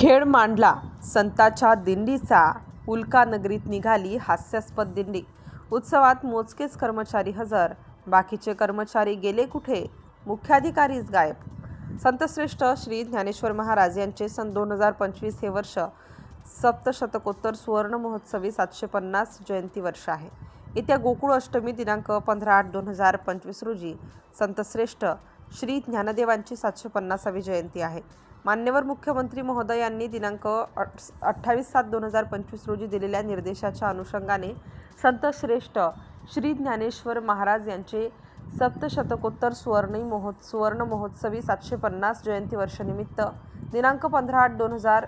खेळ मांडला. संताच्या दिंडीचा उल्का नगरीत निघाली हास्यास्पद दिंडी. उत्सवात मोजकेच कर्मचारी हजर. बाकीचे कर्मचारी गेले कुठे? मुख्याधिकारीच गायब. संतश्रेष्ठ श्री ज्ञानेश्वर महाराज यांचे सन दोन हजार पंचवीस हे वर्ष सप्तशतकोत्तर सुवर्ण महोत्सवी सातशे पन्नास जयंती वर्ष आहे. येत्या गोकुळ अष्टमी दिनांक पंधरा आठ दोन हजार पंचवीस रोजी संतश्रेष्ठ श्री ज्ञानदेवांची सातशे पन्नासावी जयंती आहे. मान्यवर मुख्यमंत्री महोदय यांनी दिनांक अठ्ठावीस सात दोन हजार पंचवीस रोजी दिलेल्या निर्देशाच्या अनुषंगाने संतश्रेष्ठ श्री ज्ञानेश्वर महाराज यांचे सप्तशतकोत्तर सुवर्णी महो सुवर्ण महोत्सवी सातशे पन्नास जयंती वर्षनिमित्त दिनांक पंधरा आठ दोन हजार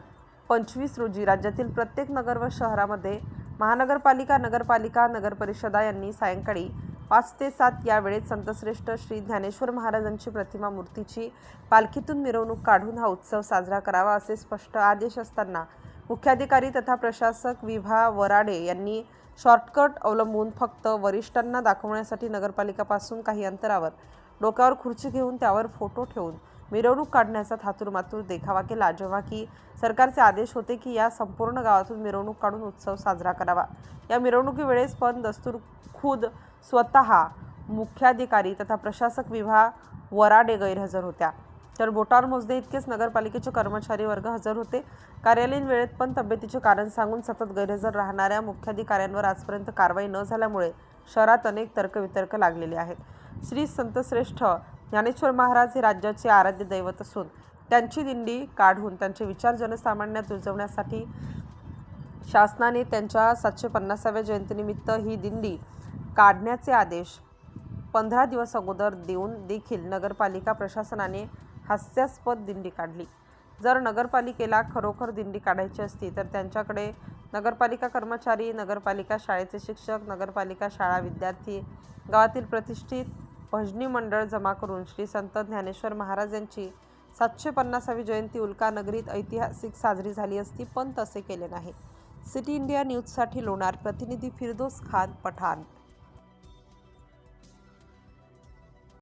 पंचवीस रोजी राज्यातील प्रत्येक नगर व शहरामध्ये महानगरपालिका नगरपालिका नगरपरिषदा यांनी सायंकाळी पाच ते सात या वेळेत संतश्रेष्ठ श्री ज्ञानेश्वर महाराजांची प्रतिमा मूर्तीची पालखीतून मिरवणूक काढून हा उत्सव साजरा करावा असे स्पष्ट आदेश असताना मुख्याधिकारी तथा प्रशासक विभा वराडे यांनी शॉर्टकट अवलंबून फक्त वरिष्ठांना दाखवण्यासाठी नगरपालिकापासून काही अंतरावर डोक्यावर खुर्ची घेऊन त्यावर फोटो ठेवून मिरवणूक काढण्याचा थातुरमातूर देखावा केला. जेव्हा की सरकारचे आदेश होते की या संपूर्ण गावातून मिरवणूक काढून उत्सव साजरा करावा. या मिरवणुकीवेळेस पण दस्तूर खुद स्वतः मुख्याधिकारी तथा प्रशासक विभाग वराडे गैरहजर होत्या. तर बोटावर मोजदे इतकेच नगरपालिकेचे कर्मचारी वर्ग हजर होते. कार्यालयीन वेळेत पण तब्येतीचे कारण सांगून सतत गैरहजर राहणाऱ्या मुख्याधिकाऱ्यांवर आजपर्यंत कारवाई न झाल्यामुळे शहरात अनेक तर्कवितर्क लागलेले आहेत. श्री संतश्रेष्ठ ज्ञानेश्वर महाराज हे राज्याचे आराध्य दैवत असून त्यांची दिंडी काढून त्यांचे विचार जनसामान्यात रुजवण्यासाठी शासनाने त्यांच्या सातशे पन्नासाव्या जयंतीनिमित्त ही दिंडी काढण्याचे आदेश पंधरा दिवस अगोदर देऊन देखील नगरपालिका प्रशासनाने हास्यास्पद दिंडी काढली. जर नगरपालिकेला खरोखर दिंडी काढायची असती तर त्यांच्याकडे नगरपालिका कर्मचारी नगरपालिका शाळेचे शिक्षक नगरपालिका शाळा विद्यार्थी गावातील प्रतिष्ठित भजनी मंडळ जमा करून श्री संत ज्ञानेश्वर महाराज यांची सातशे पन्नासावी जयंती उल्का नगरीत ऐतिहासिक साजरी झाली असती पण तसे केले नाही. सिटी इंडिया न्यूजसाठी लोणार प्रतिनिधी फिरदोस खान पठाण